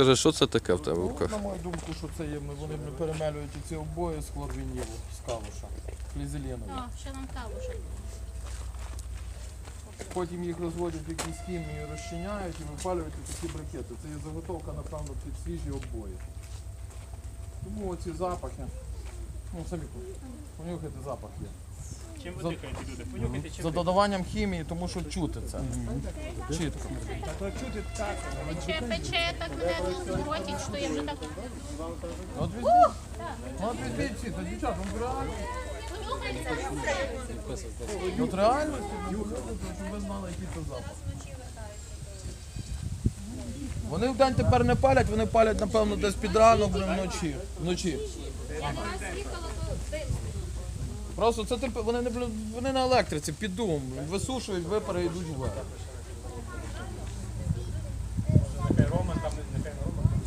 розкажи, що це таке в тебе в Ну, руках? на мою думку, що це є, вони перемелюють ці обої з хлорвінілу, з калуша, флізелінові. О, ще нам кавушек. Потім їх розводять в якійсь хімії, розчиняють і випалюють такі брикети. Це є заготовка, напевно, під свіжі обої. Тому оці запахи, ну самі по- понюхайте запах є. Чим ви За- дихаєте, люди? Понюхайте, чим За додаванням хімії, тому що чути це. Чітко. Та то чути так. Пече, пече, так нервно крутить, що я вже так... От візьміть. Ну, От візьміть ці, то дівчата, ну реально. От реально, щоб ви знали, який це запах. Вони в день тепер не палять, вони палять, напевно, десь під ранок, вже вночі. вночі. Я до нас їхала, то. Просто це вони не вони на електриці під дум, висушують, випари йдуть вверх.